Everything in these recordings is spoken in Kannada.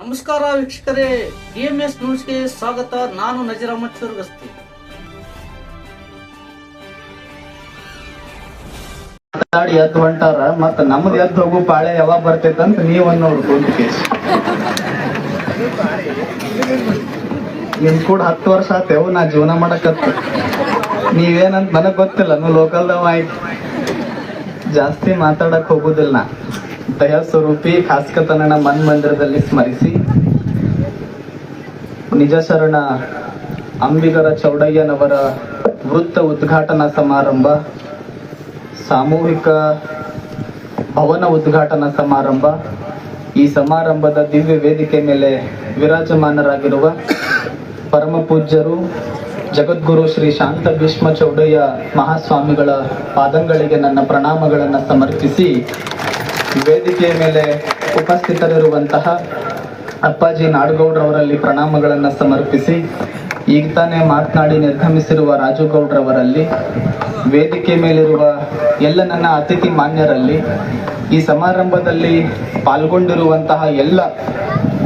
ನಮಸ್ಕಾರ ವೀಕ್ಷಕರೇ, ಡಿಎಂಎಸ್ ನ್ಯೂಸ್ಗೆ ಸ್ವಾಗತ. ನಾನು ನಜೀರ್ ಅಹಮದ್ ಚುರ್ಗಸ್ತಿ. ಮಾತಾಡಿ ಎದ್ದು ಹೊಂಟಾರ, ಮತ್ತ ನಮ್ದು ಎದ್ದು ಹೋಗು, ಪಾಳೆ ಯಾವಾಗ ಬರ್ತೈತೆ ಅಂತ ನೀವನ್ನ ಒಂದು ಕೇಸ್ ನಿಮ್ ಕೂಡ ಹತ್ತು ವರ್ಷ ಆತೇವು, ನಾ ಜೀವನ ಮಾಡಕತ್ತ. ನೀವೇನಂತ ನನಗ್ ಗೊತ್ತಿಲ್ಲ ನೀವು ಲೋಕಲ್ದವ ಆಯ್ತು. ಜಾಸ್ತಿ ಮಾತಾಡಕ್ ಹೋಗುದಿಲ್ಲ ನಾ. ದಯ ಸ್ವರೂಪಿ ಖಾಸ್ಕತನನ ಮನ್ ಮಂದಿರದಲ್ಲಿ ಸ್ಮರಿಸಿ. ನಿಜಶರಣ ಅಂಬಿಗರ ಚೌಡಯ್ಯನವರ ವೃತ್ತ ಉದ್ಘಾಟನಾ ಸಮಾರಂಭ. ಸಾಮೂಹಿಕ ಭವನ ಉದ್ಘಾಟನಾ ಸಮಾರಂಭ. ಈ ಸಮಾರಂಭದ ದಿವ್ಯ ವೇದಿಕೆ ಮೇಲೆ ವಿರಾಜಮಾನರಾಗಿರುವ ಪರಮ ಪೂಜ್ಯರು ಜಗದ್ಗುರು ಶ್ರೀ ಶಾಂತ ಭೀಷ್ಮ ಚೌಡಯ್ಯ ಮಹಾಸ್ವಾಮಿಗಳ ಪಾದಂಗಳಿಗೆ ನನ್ನ ಪ್ರಣಾಮಗಳನ್ನು ಸಮರ್ಪಿಸಿ ವೇದಿಕೆಯ ಮೇಲೆ ಉಪಸ್ಥಿತರಿರುವಂತಹ ಅಪ್ಪಾಜಿ ನಾಡಗೌಡ್ರವರಲ್ಲಿ ಪ್ರಣಾಮಗಳನ್ನು ಸಮರ್ಪಿಸಿ, ಈಗ ತಾನೇ ಮಾತನಾಡಿ ನಿರ್ಗಮಿಸಿರುವ ರಾಜುಗೌಡ್ರವರಲ್ಲಿ, ವೇದಿಕೆ ಮೇಲಿರುವ ಎಲ್ಲ ನನ್ನ ಅತಿಥಿ ಮಾನ್ಯರಲ್ಲಿ, ಈ ಸಮಾರಂಭದಲ್ಲಿ ಪಾಲ್ಗೊಂಡಿರುವಂತಹ ಎಲ್ಲ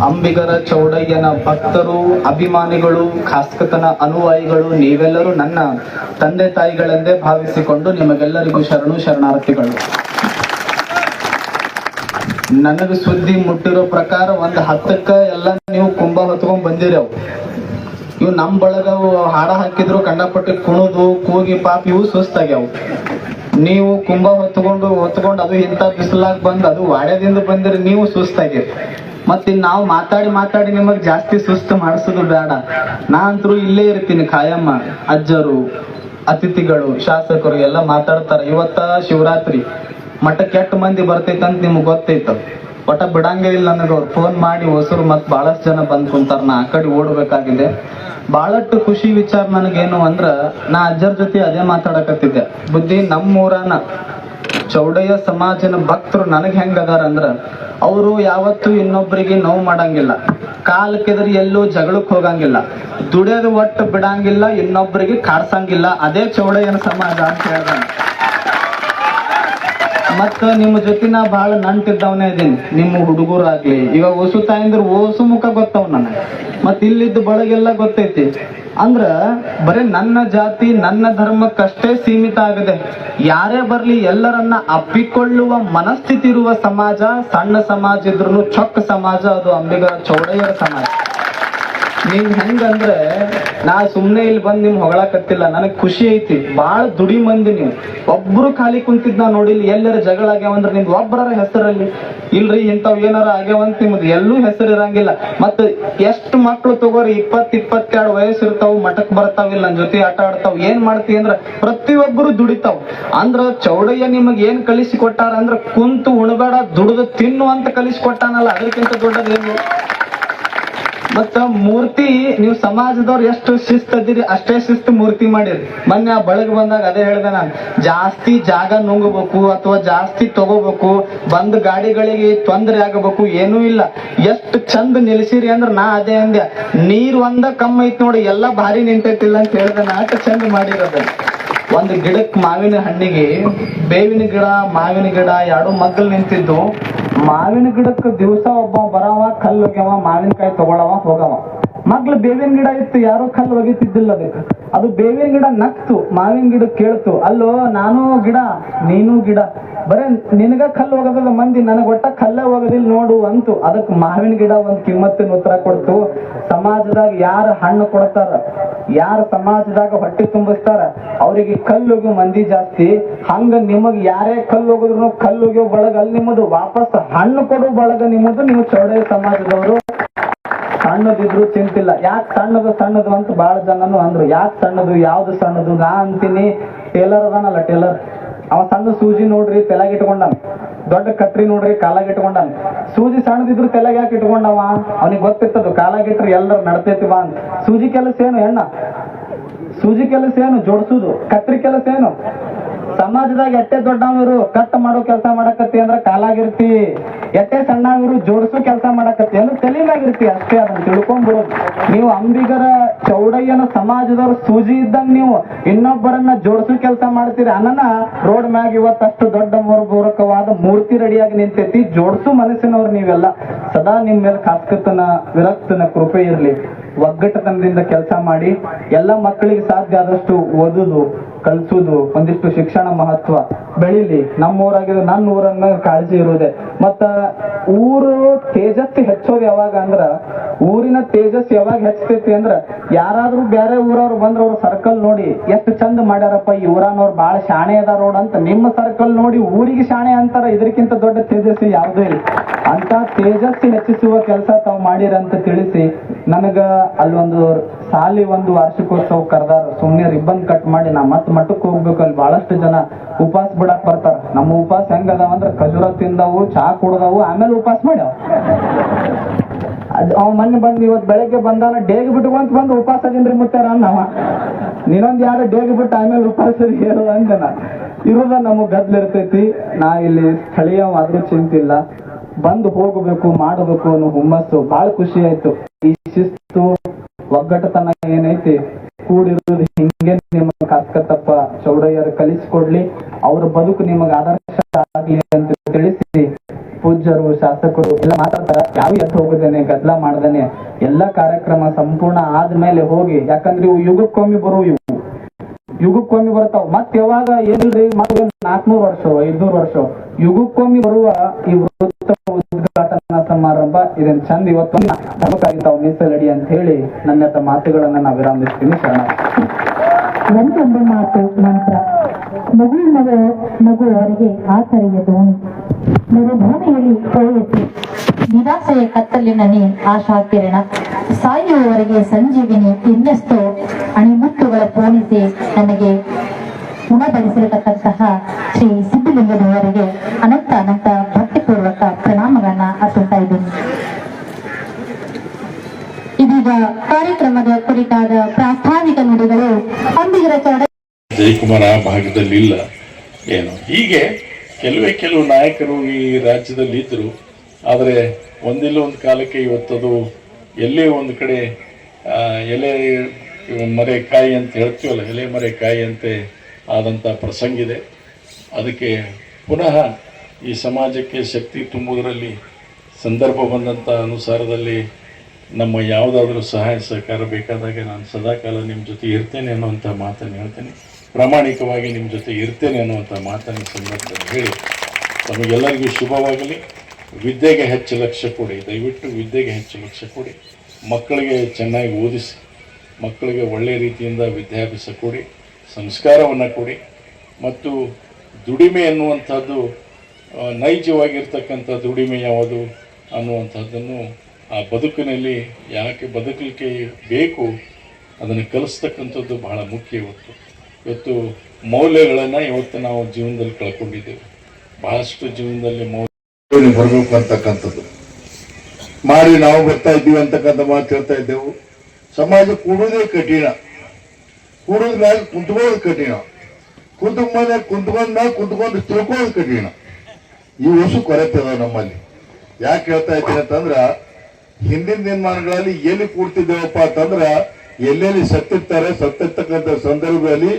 ಅಂಬಿಗರ, ಚೌಡಯ್ಯನ ಭಕ್ತರು, ಅಭಿಮಾನಿಗಳು ಖಾಸ್ಕತನ ಅನುಯಾಯಿಗಳು, ನೀವೆಲ್ಲರೂ ನನ್ನ ತಂದೆ ತಾಯಿಗಳೆಂದೇ ಭಾವಿಸಿಕೊಂಡು ನಿಮಗೆಲ್ಲರಿಗೂ ಶರಣು ಶರಣಾರ್ಥಿಗಳು. ನನಗೆ ಸುದ್ದಿ ಮುಟ್ಟಿರೋ ಪ್ರಕಾರ ಒಂದ್ ಹತ್ತಕ್ಕ ಎಲ್ಲ ನೀವು ಕುಂಭ ಹೊತ್ಕೊಂಡ್ ಬಂದಿರವ್ ಇವು ನಮ್ ಬಳಗ ಹಾಡ ಹಾಕಿದ್ರು ಕಂಡಪಟ್ಟಿ ಕುಣುದು, ಕೂಗಿ ಪಾಪ ಇವು ಸುಸ್ತಾಗ್ಯಾವು. ನೀವು ಕುಂಭ ಹೊತ್ಕೊಂಡು ಹೊತ್ಕೊಂಡು ಅದು ಇಂಥ ಬಿಸಿಲಾಗ ಬಂದ್ ಅದು ವಾಡ್ಯದಿಂದ ಬಂದಿರಿ, ನೀವು ಸುಸ್ತಾಗಿ ಮತ್ತೆ ನಾವು ಮಾತಾಡಿ ಮಾತಾಡಿ ನಿಮಗ್ ಜಾಸ್ತಿ ಸುಸ್ತು ಮಾಡಿಸೋದು ಬೇಡ ನಾ ಅಂತರೂ ಇಲ್ಲೇ ಇರ್ತೀನಿ ಖಾಯಮ್ಮ, ಅಜ್ಜರು, ಅತಿಥಿಗಳು, ಶಾಸಕರು ಎಲ್ಲ ಮಾತಾಡ್ತಾರ. ಇವತ್ತ ಶಿವರಾತ್ರಿ. ಮಠ ಕೆಟ್ಟ ಮಂದಿ ಬರ್ತೈತೆ ಅಂತ ನಿಮ್ಗೆ ಗೊತ್ತೈತು. ಒಟ್ಟ ಬಿಡಂಗೇ ಇಲ್ಲ ನನಗೆ ಅವ್ರು ಫೋನ್ ಮಾಡಿ ಹೊಸರು ಮತ್ ಬಹಳಷ್ಟು ಜನ ಬಂದು ಕುಂತಾರ, ನಾ ಆ ಕಡೆ ಓಡಬೇಕಾಗಿದೆ. ಬಹಳಷ್ಟು ಖುಷಿ ವಿಚಾರ ನನಗೇನು ಅಂದ್ರ, ನಾ ಅಜ್ಜರ ಜೊತೆ ಅದೇ ಮಾತಾಡಕತ್ತಿದ್ದೆ. ಬುದ್ಧಿ ನಮ್ಮೂರನ ಚೌಡಯ್ಯ ಸಮಾಜನ ಭಕ್ತರು ನನಗೆ ಹೆಂಗ್ ಅದಾರ ಅಂದ್ರ, ಅವರು ಯಾವತ್ತೂ ಇನ್ನೊಬ್ಬರಿಗೆ ನೋವು ಮಾಡಂಗಿಲ್ಲ. ಕಾಲ್ ಕೆದರಿ ಎಲ್ಲೂ ಜಗಳಕ್ಕೆ ಹೋಗಂಗಿಲ್ಲ. ದುಡಿಯೋದು ಒಟ್ಟು ಬಿಡಂಗಿಲ್ಲ ಇನ್ನೊಬ್ಬರಿಗೆ ಕಾಡ್ಸಂಗಿಲ್ಲ. ಅದೇ ಚೌಡಯ್ಯನ ಸಮಾಜ ಅಂತ ಹೇಳ್ದ ಮತ್ತ ನಿಮ್ಮ ಜೊತೆ ನಾ ಬಹಳ ನಂಟಿದ್ದವನೇ ಇದೀನಿ. ನಿಮ್ಮ ಹುಡುಗರಾಗ್ಲಿ. ಇವಾಗ ಹೊಸು ತಾಯಂದ್ರ ಓಸು ಮುಖ ಗೊತ್ತವ್ ನನಗೆ. ಮತ್ ಇಲ್ಲಿದ್ದ ಬಳಗೆಲ್ಲ ಗೊತ್ತೈತಿ. ಅಂದ್ರ ಬರೀ ನನ್ನ ಜಾತಿ, ನನ್ನ ಧರ್ಮಕ್ಕಷ್ಟೇ ಸೀಮಿತ ಆಗದೆ. ಯಾರೇ ಬರ್ಲಿ ಎಲ್ಲರನ್ನ ಅಪ್ಪಿಕೊಳ್ಳುವ ಮನಸ್ಥಿತಿ ಇರುವ ಸಮಾಜ ಸಣ್ಣ ಸಮಾಜ ಇದ್ರು ಚೊಕ್ಕ ಸಮಾಜ ಅದು ಅಂಬಿಗರ ಚೌಡಯ್ಯರ ಸಮಾಜ. ನೀವ್ ಹೆಂಗಂದ್ರೆ, ನಾ ಸುಮ್ನೆ ಇಲ್ಲಿ ಬಂದ್ ನಿಮ್ ಹೊಗಳಕತ್ತಿಲ್ಲ, ನನಗ್ ಖುಷಿ ಐತಿ. ಬಾಳ ದುಡಿ ಮಂದಿ ನೀವು. ಒಬ್ರು ಖಾಲಿ ಕುಂತಿದ್ ನಾ ನೋಡಿಲ್ಲ ಎಲ್ಲರ ಜಗಳ ಆಗ್ಯಾವಂದ್ರೆ ನಿಮ್ದು ಒಬ್ಬರ ಹೆಸರಲ್ಲಿ. ಇಲ್ರಿ, ಇಂಥವ್ ಏನಾರ ಆಗ್ಯಾವಂತ ನಿಮ್ದು ಎಲ್ಲೂ ಹೆಸರು ಇರಂಗಿಲ್ಲ. ಮತ್ತ ಎಷ್ಟು ಮಕ್ಳು ತಗೋರಿ ಇಪ್ಪತ್ ಇಪ್ಪತ್ತೆರಡು ವಯಸ್ಸು ಇರ್ತಾವ, ಮಠಕ್ ಬರ್ತಾವಿಲ್ಲ ನನ್ ಜೊತೆ ಆಟ ಆಡ್ತಾವ್, ಏನ್ ಮಾಡ್ತಿ ಅಂದ್ರ ಪ್ರತಿಯೊಬ್ಬರು ದುಡಿತಾವ್. ಅಂದ್ರ ಚೌಡಯ್ಯ ನಿಮಗ್ ಏನ್ ಕಲಿಸಿ ಕೊಟ್ಟಾರ ಅಂದ್ರ ಕುಂತು ಉಣಬೇಡ, ದುಡಿದು ತಿನ್ನು ಅಂತ ಕಲಿಸಿ ಕೊಟ್ಟಾನಲ್ಲ, ಅದಕ್ಕಿಂತ ದೊಡ್ಡದೇನು? ಮತ್ತ ಮೂರ್ತಿ, ನೀವು ಸಮಾಜದವ್ರು ಎಷ್ಟು ಶಿಸ್ತ್ ಅದಿರಿ, ಅಷ್ಟೇ ಶಿಸ್ತು ಮೂರ್ತಿ ಮಾಡಿರಿ. ಮೊನ್ನೆ ಆ ಬಳಗ ಬಂದಾಗ ಅದೇ ಹೇಳ್ದೆ ನಾನು, ಜಾಸ್ತಿ ಜಾಗ ನುಂಗಬೇಕು ಅಥವಾ ಜಾಸ್ತಿ ತಗೋಬೇಕು, ಬಂದ್ ಗಾಡಿಗಳಿಗೆ ತೊಂದರೆ ಆಗಬೇಕು ಏನೂ ಇಲ್ಲ. ಎಷ್ಟು ಚಂದ ನಿಲ್ಸಿರಿ ಅಂದ್ರೆ ನಾ ಅದೇ ಅಂದೆ. ನೀರ್ ಒಂದ ಕಮ್ಮಿ ಐತ್ ನೋಡಿ, ಎಲ್ಲಾ ಭಾರಿ ನಿಂತೈತಿಲ್ಲ ಅಂತ ಹೇಳ್ದೆ, ನಾ ಅಷ್ಟು ಚಂದ ಮಾಡಿರೋದು. ಒಂದು ಗಿಡಕ್ ಮಾವಿನ ಹಣ್ಣಿಗೆ, ಬೇವಿನ ಗಿಡ, ಮಾವಿನ ಗಿಡ ಎರಡು ಮಗ್ಗಲ್ ನಿಂತಿದ್ದು. ಮಾವಿನ ಗಿಡಕ್ಕೆ ದಿವಸ ಒಬ್ಬ ಬರವ, ಕಲ್ಲು ಒಗ್ಯವ, ಮಾವಿನಕಾಯಿ ತಗೊಳವ, ಹೋಗವ. ಮಗ್ಳು ಬೇವಿನ ಗಿಡ ಇತ್ತು, ಯಾರು ಕಲ್ಲು ಒಗಿತಿದ್ದಿಲ್ಲ ಅದಕ್ಕೆ. ಅದು ಬೇವಿನ ಗಿಡ ನಕ್ತು, ಮಾವಿನ ಗಿಡ ಕೇಳ್ತು. ಅಲ್ಲೋ, ನಾನು ಗಿಡ, ನೀನು ಗಿಡ. ಬರೇ, ನಿನಗ ಕಲ್ಲು ಹೋಗೋದಿಲ್ಲ, ಮಂದಿ, ನನಗ ಒಟ್ಟ ಕಲ್ಲ ಹೋಗೋದಿಲ್ಲ ನೋಡು ಅಂತು. ಅದಕ್ಕೆ ಮಾವಿನ ಗಿಡ ಒಂದ್ ಕಿಮ್ಮತ್ತಿನ ಉತ್ತರ ಕೊಡ್ತು. ಸಮಾಜದಾಗ ಯಾರ ಹಣ್ಣು ಕೊಡ್ತಾರ, ಯಾರ ಸಮಾಜದಾಗ ಹೊಟ್ಟೆ ತುಂಬಿಸ್ತಾರ, ಅವರಿಗೆ ಕಲ್ಲುಗು ಮಂದಿ ಜಾಸ್ತಿ. ಹಂಗ ನಿಮಗ್ ಯಾರೇ ಕಲ್ಲು ಹೋಗಿದ್ರು ಹೋಗಿ ಬಳಗ ಅಲ್ಲಿ ನಿಮ್ಮದು. ವಾಪಸ್ ಹಣ್ಣು ಕೊಡು ಬಳಗ ನಿಮ್ಮದು, ನೀವು ಚೌಡ ಸಮಾಜದವರು. ಸಣ್ಣದಿದ್ರು ಚಿಂತಿಲ್ಲ. ಯಾಕೆ ಸಣ್ಣದು ಸಣ್ಣದು ಅಂತ ಬಹಳ ಜನನು ಅಂದ್ರು. ಯಾಕೆ ಸಣ್ಣದು, ಯಾವ್ದು ಸಣ್ಣದು ನಾ ಅಂತೀನಿ. ಟೇಲರ್ ಅದಾನಲ್ಲ, ಟೇಲರ್. ಅವ ಸಣ್ಣ ಸೂಜಿ ನೋಡ್ರಿ, ತೆಲಾಗ ಇಟ್ಕೊಂಡಾನ. ದೊಡ್ಡ ಕತ್ರಿ ನೋಡ್ರಿ, ಕಾಲಾಗ ಇಟ್ಕೊಂಡಾನ. ಸೂಜಿ ಸಣ್ಣದಿದ್ರು ತೆಲಾಗ ಯಾಕೆ ಇಟ್ಕೊಂಡವ? ಅವನಿಗೆ ಗೊತ್ತಿರ್ತದು ಕಾಲಾಗ ಇಟ್ರಿ ಎಲ್ಲರೂ ನಡತೈತಿ ಬಾ ಅಂತ. ಸೂಜಿ ಕೆಲಸ ಏನು ಹೆಣ್ಣ ಸೂಜಿ ಕೆಲಸ ಏನು? ಜೋಡಿಸುದು. ಕತ್ರಿ ಕೆಲಸ ಏನು? ಸಮಾಜದಾಗ ಎಟ್ಟೆ ದೊಡ್ಡವರು ಕಟ್ ಮಾಡೋ ಕೆಲಸ ಮಾಡಕತ್ತಿ ಅಂದ್ರ ಕಾಲಾಗಿರ್ತಿ. ಎಟ್ಟೆ ಸಣ್ಣವರು ಜೋಡಿಸೋ ಕೆಲಸ ಮಾಡಕತ್ತಿ ಅಂದ್ರೆ ಇರ್ತಿ ಅಷ್ಟೇ ಅದನ್ನ ತಿಳ್ಕೊಂಡ್ಬಿಡೋದು ನೀವು ಅಂಬಿಗರ ಚೌಡಯ್ಯನ ಸಮಾಜದವ್ರ ಸೂಜಿ ಇದ್ದಂಗ ನೀವು ಇನ್ನೊಬ್ಬರನ್ನ ಜೋಡಿಸೋ ಕೆಲಸ ಮಾಡ್ತೀರಿ ಅನ್ನನ ರೋಡ್ ಮ್ಯಾಗ ಇವತ್ತಷ್ಟು ದೊಡ್ಡ ಮೂರ್ಪೂರಕವಾದ ಮೂರ್ತಿ ರೆಡಿಯಾಗಿ ನಿಂತೈತಿ. ಜೋಡಿಸೋ ಮನಸ್ಸಿನವ್ರು ನೀವೆಲ್ಲ. ಸದಾ ನಿಮ್ ಮೇಲೆ ಕಾಸ್ಕತನ ವಿರಕ್ತನ ಕೃಪೆ ಇರಲಿ. ಒಗ್ಗಟ್ಟತನದಿಂದ ಕೆಲಸ ಮಾಡಿ. ಎಲ್ಲ ಮಕ್ಕಳಿಗೆ ಸಾಧ್ಯ ಆದಷ್ಟು ಓದುದು. ಕಲ್ಸುದು ಒಂದಿಷ್ಟು ಶಿಕ್ಷಣ ಮಹತ್ವ. ಬೆಳಿಲಿ ನಮ್ಮ ಊರಾಗಿರೋ ನನ್ನ ಊರನ್ನ ಕಾಳಜಿ ಇರುವುದೇ. ಮತ್ತ ಊರು ತೇಜಸ್ಸು ಹೆಚ್ಚೋದು ಯಾವಾಗ ಅಂದ್ರ ಊರಿನ ತೇಜಸ್ ಯಾವಾಗ ಹೆಚ್ಚತೈತಿ ಅಂದ್ರ ಯಾರಾದ್ರೂ ಬೇರೆ ಊರವ್ರು ಬಂದ್ರ ಅವ್ರ ಸರ್ಕಲ್ ನೋಡಿ ಎಷ್ಟು ಚಂದ ಮಾಡ್ಯಾರಪ್ಪ ಈ ಊರನವ್ರು ಬಾಳ ಶಾಣೆ ಅದ ರೋಡ್ ಅಂತ ನಿಮ್ಮ ಸರ್ಕಲ್ ನೋಡಿ ಊರಿಗೆ ಶಾಣೆ ಅಂತಾರ ಇದಕ್ಕಿಂತ ದೊಡ್ಡ ತೇಜಸ್ಸು ಯಾವುದೂ ಇಲ್ಲ. ಅಂತ ತೇಜಸ್ಸು ಹೆಚ್ಚಿಸುವ ಕೆಲಸ ತಾವು ಮಾಡಿರಂತ ತಿಳಿಸಿ ನನಗ ಅಲ್ಲೊಂದು ಸಾಲಿ ಒಂದು ವಾರ್ಷಿಕೋತ್ಸವ ಕರೆದಾರ. ಸುಮ್ನೆ ರಿಬ್ಬನ್ ಕಟ್ ಮಾಡಿ ನಾ ಮತ್ ಮಠಕ್ಕೆ ಹೋಗ್ಬೇಕು, ಅಲ್ಲಿ ಬಹಳಷ್ಟು ಜನ ಉಪವಾಸ ಬಿಡಕ್ ಬರ್ತಾರ. ನಮ್ಮ ಉಪವಾಸ ಹೆಂಗದಾವ ಅಂದ್ರ ಖಜೂರ ತಿಂದವು, ಚಾ ಕುಡ್ದವು, ಆಮೇಲೆ ಉಪವಾಸ ಮಾಡ್ಯಾವ. ಅವ್ ಮೊನ್ನೆ ಬಂದ್ ಇವತ್ ಬೆಳಗ್ಗೆ ಬಂದಾನ ಡೇಗ್ ಬಿಟ್ಕೊಂತ ಬಂದು ಉಪವಾಸ ಅದಿನ್ರಿ ಮುತ್ತಾರ ಅನ್ನವ. ನೀನೊಂದ್ ಯಾರು ಡೇಗ್ ಬಿಟ್ಟು ಆಮೇಲೆ ಉಪವಾಸ ಹೇಳು ಅಂದ ಇರೋದ ನಮಗ್ ಗದ್ಲ ಇರ್ತೈತಿ. ನಾ ಇಲ್ಲಿ ಸ್ಥಳೀಯ ಆದ್ರೂ ಚಿಂತಿಲ್ಲ. ಬಂದು ಹೋಗಬೇಕು, ಮಾಡಬೇಕು ಅನ್ನೋ ಹುಮ್ಮಸ್ಸು. ಬಹಳ ಖುಷಿ ಆಯ್ತು. ಈ ಶಿಸ್ತು, ಒಗ್ಗಟ್ಟತನ ಏನೈತಿ? ಕೂಡಿರುವುದು ಹಿಂಗೆ ನಿಮಗೆ ಕಾಸ್ಕತ್ತಪ್ಪ ಚೌಡಯ್ಯರು ಕಲಿಸ್ಕೊಡ್ಲಿ. ಅವ್ರ ಬದುಕು ನಿಮಗೆ ಆದರ್ಶ ಆಗ್ಲಿ ಅಂತ ತಿಳಿಸಿ. ಪೂಜ್ಯರು, ಶಾಸಕರು ಎಲ್ಲ ಮಾತಾಡ್ತಾರೆ. ಯಾವ ಎತ್ತ ಹೋಗದೇನೆ ಗದ್ದಲ ಮಾಡ್ದೇನೆ, ಎಲ್ಲ ಕಾರ್ಯಕ್ರಮ ಸಂಪೂರ್ಣ ಆದ್ಮೇಲೆ ಹೋಗಿ, ಯಾಕಂದ್ರೆ ಇವು ಯುಗಕ್ಕೊಮ್ಮೆ ಬರುವ ಇವು. ಯುಗಕ್ಕೊಮ್ಮೆ ಬರ್ತಾವ ಮತ್ ಯಾವಾಗ ಏನಿಲ್ರಿ? ಮತ್ತೆ ನಾಲ್ಕನೂರು ವರ್ಷ, ಐದ್ನೂರು ವರ್ಷ. ಯುಗಕ್ಕೊಮ್ಮೆ ಬರುವ ಈ ಉದ್ಘಾಟನಾ ಸಮಾರಂಭ ಇದನ್ ಚಂದ ಇವತ್ತೊಂದು ತಾವು ಮೀಸಲಡಿ ಅಂತ ಹೇಳಿ ನನ್ನ ಮಾತುಗಳನ್ನ ನಾ ವಿರಾಮಿಸ್ತೀನಿ. ಶರಣ. ಒಂದೊಂದು ಮಾತು, ಮಂತ್ರ. ಮಗು, ಮಗ ನಗುವವರೆಗೆ ಆಸರೆಯ ದೋಣಿ ಮರುಭೂಮಿಯಲ್ಲಿ ಪೋಯಸಿ ನಿರಾಸೆಯ ಕತ್ತಲಿನಲ್ಲಿ ಆಶಾ ಕಿರಣ. ಸಾಯುವವರೆಗೆ ಸಂಜೀವಿನಿ ಇನ್ನೆಷ್ಟೋ ಅಣಿಮುತ್ತುಗಳ ಪೋಣಿಸಿ ನನಗೆ ಉಣಬಡಿಸಿರತಕ್ಕಂತಹ ಶ್ರೀ ಸಿದ್ಧಲಿಂಗದವರಿಗೆ ಅನಂತ ಅನಂತ ಭಕ್ತಿಪೂರ್ವಕ ಪ್ರಣಾಮಗಳನ್ನ ಅರ್ಪಿಸ್ತಾ ಇದ್ದೀನಿ. ಇದೀಗ ಕಾರ್ಯಕ್ರಮದ ಕುರಿತಾದ ಪ್ರಾಸ್ತಾವಿಕ ನುಡಿಗಳು ಅಂಬಿಗರ ಜಯಕುಮಾರ್ ಆ ಭಾಗದಲ್ಲಿ ಇಲ್ಲ. ಏನು? ಹೀಗೆ ಕೆಲವೇ ಕೆಲವು ನಾಯಕರು ಈ ರಾಜ್ಯದಲ್ಲಿ ಇದ್ದರು. ಆದರೆ ಒಂದಿಲ್ಲ ಒಂದು ಕಾಲಕ್ಕೆ ಇವತ್ತದು ಎಲ್ಲೇ ಒಂದು ಕಡೆ ಎಲೆ ಮರೆಕಾಯಿ ಅಂತ ಹೇಳ್ತೀವಲ್ಲ, ಎಲೆ ಮರೆಕಾಯಿ ಅಂತೆ ಆದಂಥ ಪ್ರಸಂಗಿದೆ. ಅದಕ್ಕೆ ಪುನಃ ಈ ಸಮಾಜಕ್ಕೆ ಶಕ್ತಿ ತುಂಬುವುದರಲ್ಲಿ ಸಂದರ್ಭ ಬಂದಂಥ ಅನುಸಾರದಲ್ಲಿ ನಮ್ಮ ಯಾವುದಾದ್ರೂ ಸಹಾಯ ಸಹಕಾರ ಬೇಕಾದಾಗ ನಾನು ಸದಾಕಾಲ ನಿಮ್ಮ ಜೊತೆ ಇರ್ತೇನೆ ಅನ್ನುವಂಥ ಮಾತನ್ನು ಹೇಳ್ತೇನೆ. ಪ್ರಾಮಾಣಿಕವಾಗಿ ನಿಮ್ಮ ಜೊತೆ ಇರ್ತೇನೆ ಅನ್ನುವಂಥ ಮಾತನ್ನು ಸಂದರ್ಭದಲ್ಲಿ ಹೇಳಿ, ತಮಗೆಲ್ಲರಿಗೂ ಶುಭವಾಗಲಿ. ವಿದ್ಯೆಗೆ ಹೆಚ್ಚು ಲಕ್ಷ್ಯ ಕೊಡಿ. ದಯವಿಟ್ಟು ವಿದ್ಯೆಗೆ ಹೆಚ್ಚು ಲಕ್ಷ್ಯ ಕೊಡಿ. ಮಕ್ಕಳಿಗೆ ಚೆನ್ನಾಗಿ ಓದಿಸಿ, ಮಕ್ಕಳಿಗೆ ಒಳ್ಳೆಯ ರೀತಿಯಿಂದ ವಿದ್ಯಾಭ್ಯಾಸ ಕೊಡಿ, ಸಂಸ್ಕಾರವನ್ನು ಕೊಡಿ. ಮತ್ತು ದುಡಿಮೆ ಅನ್ನುವಂಥದ್ದು ನೈಜವಾಗಿರ್ತಕ್ಕಂಥ ದುಡಿಮೆ ಯಾವುದು ಅನ್ನುವಂಥದ್ದನ್ನು ಆ ಬದುಕಿನಲ್ಲಿ ಯಾಕೆ ಬದುಕಲಿಕ್ಕೆ ಬೇಕು, ಅದನ್ನು ಕಲಿಸ್ತಕ್ಕಂಥದ್ದು ಬಹಳ ಮುಖ್ಯ ಇವತ್ತು. ಇವತ್ತು ಮೌಲ್ಯಗಳನ್ನು ಇವತ್ತು ನಾವು ಜೀವನದಲ್ಲಿ ಕಳ್ಕೊಂಡಿದ್ದೇವೆ. ಬಹಳಷ್ಟು ಜೀವನದಲ್ಲಿ ಮೌಲ್ಯ ಬರಬೇಕು ಅಂತಕ್ಕಂಥದ್ದು. ಮಾಡಿ ನಾವು ಬರ್ತಾ ಇದ್ದೀವಿ ಅಂತಕ್ಕಂಥ ಮಾತು ಹೇಳ್ತಾ ಇದ್ದೆವು. ಸಮಾಜ ಕೂಡುವುದೇ ಕಠಿಣ. ಕೂಡೋದ್ ಮೇಲೆ ಕುಂತ್ಕೊಳ್ಳೋದು ಕಠಿಣ. ಕುಂತ ಮೇಲೆ ಕುಂತ್ಕೊಂಡ್ ಮ್ಯಾಗ ಕುಂತ್ಕೊಂಡು ತಿಳ್ಕೊಳ್ಳೋದು ಕಠಿಣ. ಈ ಹೊಸು ಕೊರತೆ ಅದ ನಮ್ಮಲ್ಲಿ. ಯಾಕೆ ಹೇಳ್ತಾ ಇದ್ದೀನಿ ಅಂತಂದ್ರ, ಹಿಂದಿನ ದಿನಮಾನಗಳಲ್ಲಿ ಎಲ್ಲಿ ಕೂಡ್ತಿದ್ದೇವಪ್ಪ ಅಂತಂದ್ರ ಎಲ್ಲೆಲ್ಲಿ ಸತ್ತಿರ್ತಾರೆ, ಸತ್ತಿರ್ತಕ್ಕಂಥ ಸಂದರ್ಭದಲ್ಲಿ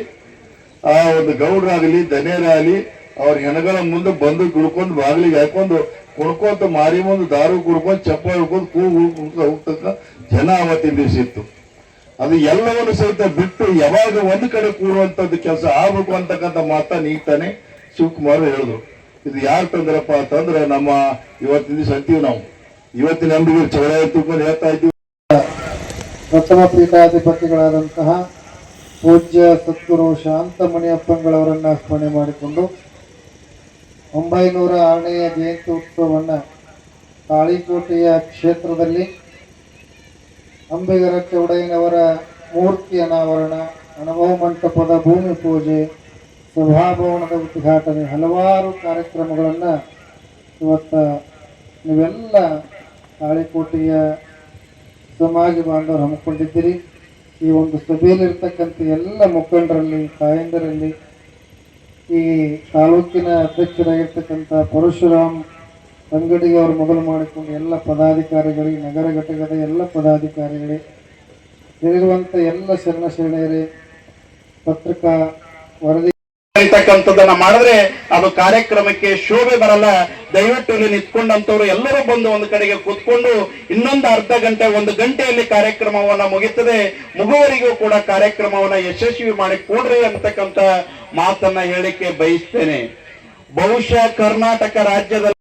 ಆ ಒಂದು ಗೌಡ್ರಾಗಲಿ ದನೇರಾಗಲಿ ಅವ್ರ ಹೆಣಗಳ ಮುಂದೆ ಬಂದು ಗಿಡ್ಕೊಂಡು ಬಾಗಿಲಿಗೆ ಹಾಕೊಂಡು, ಕುಣ್ಕೊಂತ ಮಾರಿ ಮುಂದೆ ದಾರು ಕುಡ್ಕೊಂಡು, ಚಪ್ಪ ಹಿಡ್ಕೊಂಡು, ಕೂ ಕುಡ್ಕೊಂತ ಹೋಗ್ತಕ್ಕ ಜನ ಅವತ್ತಿನ ದಿವಸ ಇತ್ತು. ಅದು ಎಲ್ಲವನ್ನು ಸಹಿತ ಬಿಟ್ಟು ಯಾವಾಗ ಒಂದು ಕಡೆ ಕೂಡುವಂಥದ್ದು ಕೆಲಸ ಆಗ್ಬೇಕು ಅಂತಕ್ಕಂಥ ಮಾತ ಈಗ ತಾನೇ ಶಿವಕುಮಾರ್ ಹೇಳಿದ್ರು. ಇದು ಯಾರು ತಂದ್ರಪ್ಪ ಅಂತಂದ್ರೆ ನಮ್ಮ ಇವತ್ತಿನ ದಿವಸ ಅಂತೀವಿ ನಾವು. ಇವತ್ತಿನ ಅಂಬಿಗೆ ಚೌಡ ಹೇಳ್ತಾ ಇದ್ದೀವಿ. ಪ್ರಥಮ ಪೀಠಾಧಿಪತಿಗಳಾದಂತಹ ಪೂಜ್ಯ ಸದ್ಗುರು ಶಾಂತಮಣಿಯಪ್ಪಂಗಳವರನ್ನ ಸ್ಮರಣೆ ಮಾಡಿಕೊಂಡು ಒಂಬೈನೂರ ಆರನೆಯ ಜಯಂತಿ ಉತ್ಸವವನ್ನು ತಾಳಿಕೋಟೆಯ ಕ್ಷೇತ್ರದಲ್ಲಿ ಅಂಬಿಗರ ಚೌಡಯ್ಯನವರ ಮೂರ್ತಿ ಅನಾವರಣ ಅನುಭವ ಮಂಟಪದ ಭೂಮಿ ಪೂಜೆ, ಸಭಾಭವನದ ಉದ್ಘಾಟನೆ, ಹಲವಾರು ಕಾರ್ಯಕ್ರಮಗಳನ್ನು ಇವತ್ತು ನೀವೆಲ್ಲ ತಾಳಿಕೋಟೆಯ ಸಮಾಜ ಬಾಂಧವರು ಹಮ್ಮಿಕೊಂಡಿದ್ದೀರಿ. ಈ ಒಂದು ಸಭೆಯಲ್ಲಿರ್ತಕ್ಕಂಥ ಎಲ್ಲ ಮುಖಂಡರಲ್ಲಿ, ತಾಯಂದರಲ್ಲಿ, ಈ ತಾಲೂಕಿನ ಅಧ್ಯಕ್ಷರಾಗಿರ್ತಕ್ಕಂಥ ಪರಶುರಾಮ್ ಅಂಗಡಿಗೆ ಅವರು ಮೊದಲು ಮಾಡಿಕೊಂಡು ಎಲ್ಲ ಪದಾಧಿಕಾರಿಗಳಿಗೆ, ನಗರ ಘಟಕದ ಎಲ್ಲ ಪದಾಧಿಕಾರಿಗಳೇ ಇರುವಂಥ ಎಲ್ಲ ಶರಣ ಶರಣೆಯರೇ ಪತ್ರಿಕಾ ವರದಿ ಅಂತಕ್ಕಂಥದ್ದನ್ನ ಮಾಡಿದ್ರೆ ಅದು ಕಾರ್ಯಕ್ರಮಕ್ಕೆ ಶೋಭೆ ಬರಲ್ಲ. ದಯವಿಟ್ಟು ಇಲ್ಲಿ ನಿಂತ್ಕೊಂಡಂತವ್ರು ಎಲ್ಲರೂ ಬಂದು ಒಂದು ಕಡೆಗೆ ಕೂತ್ಕೊಂಡು ಇನ್ನೊಂದು ಅರ್ಧ ಗಂಟೆ, ಒಂದು ಗಂಟೆಯಲ್ಲಿ ಕಾರ್ಯಕ್ರಮವನ್ನ ಮುಗಿತದೆ. ಮುಗುವರಿಗೂ ಕೂಡ ಕಾರ್ಯಕ್ರಮವನ್ನ ಯಶಸ್ವಿ ಮಾಡಿ ಕೊಡ್ರಿ ಅಂತಕ್ಕಂಥ ಮಾತನ್ನ ಹೇಳಿಕೆ ಬಯಸ್ತೇನೆ. ಬಹುಶಃ ಕರ್ನಾಟಕ ರಾಜ್ಯದ